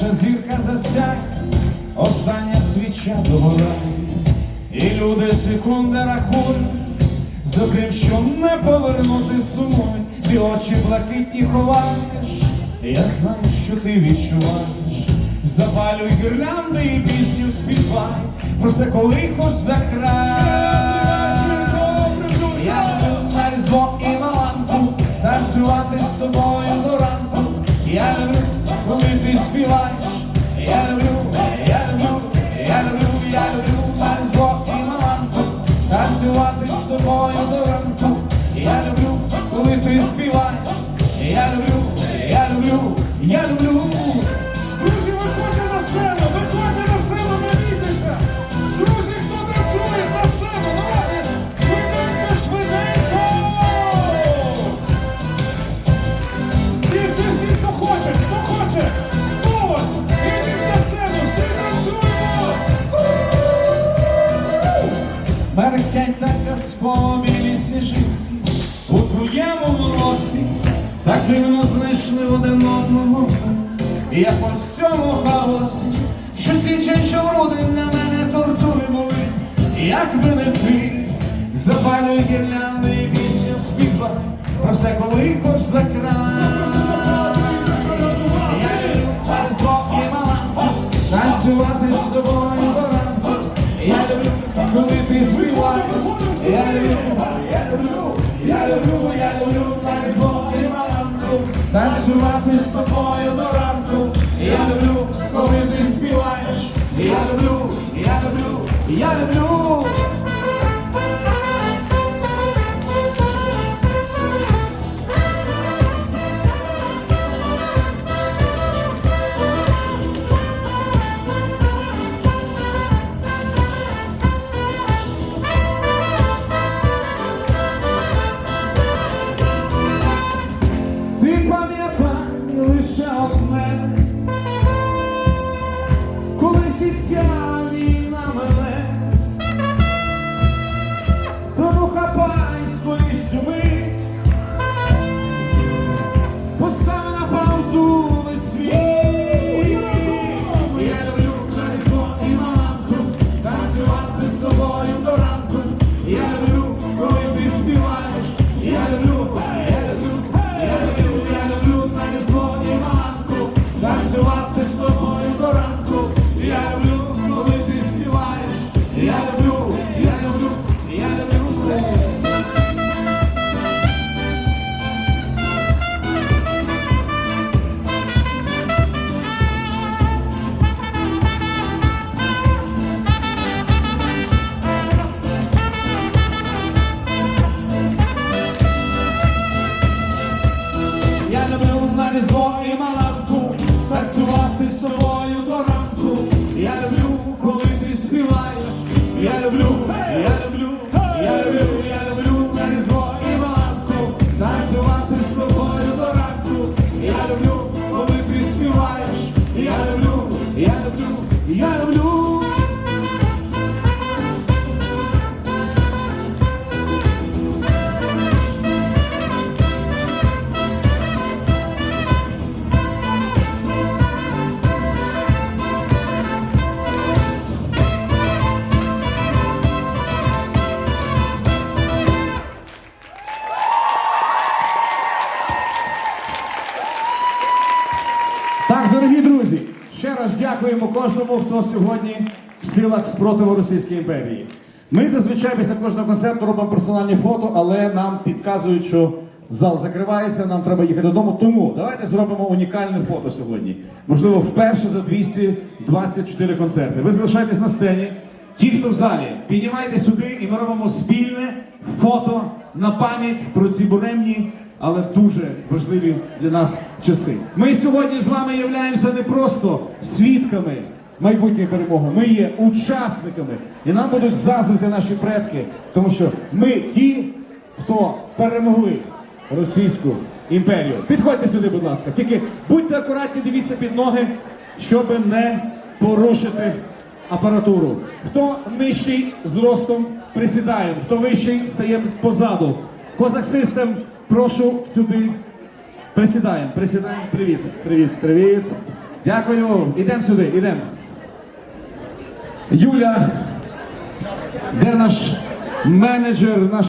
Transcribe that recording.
перша зірка засяг, остання свіча довела, і люди секунди рахують, за тим, що не повернути сумують, ти очі блакитні ховаєш, я знаю, що ти відчуваєш, запалюй гірлянди і пісню співай, про це коли хоч за край. Я люблю мальзво і маланку, танцювати з тобою до ранку. Я люблю коли ти співаєш. Я люблю, я люблю, я люблю, я люблю на і маланку, танцювати з тобою до ранку. Я люблю, коли ти співаєш. Я люблю, я люблю, я люблю. Сніжинки у твоєму волосі, так дивно знайшли один одного. І якось в цьому хаосі, що січень, що на мене тортури були. Якби не ти, запалюй гірлянди і пісню співа, про все коли хоч за край. Танцювати з тобою до ранку. Я люблю, коли ти співаєш. Я люблю, я люблю, я люблю. Лише одне, коли ця війна мене, тому хапай свої сюми, Так, дорогі друзі, ще раз дякуємо кожному, хто сьогодні в силах спротиву Російській імперії. Ми зазвичай після кожного концерту робимо персональні фото, але нам підказують, що зал закривається, нам треба їхати додому. Тому давайте зробимо унікальне фото сьогодні. Можливо, вперше за 224 концерти. Ви залишайтесь на сцені. Ті, хто в залі, піднімайте сюди і ми робимо спільне фото на пам'ять про ці буремні, але дуже важливі для нас часи. Ми сьогодні з вами являємося не просто свідками майбутньої перемоги, ми є учасниками, і нам будуть заздрити наші предки, тому що ми ті, хто перемогли Російську імперію. Підходьте сюди, будь ласка. Тільки будьте акуратні, дивіться під ноги, щоб не порушити апаратуру. Хто нижчий зростом присідаємо, хто вищий стає позаду. Козак систем, прошу сюди. Присідаємо, присідаємо. Привіт, привіт, привіт. Дякую. Ідемо сюди, ідемо. Юля, де наш менеджер, наш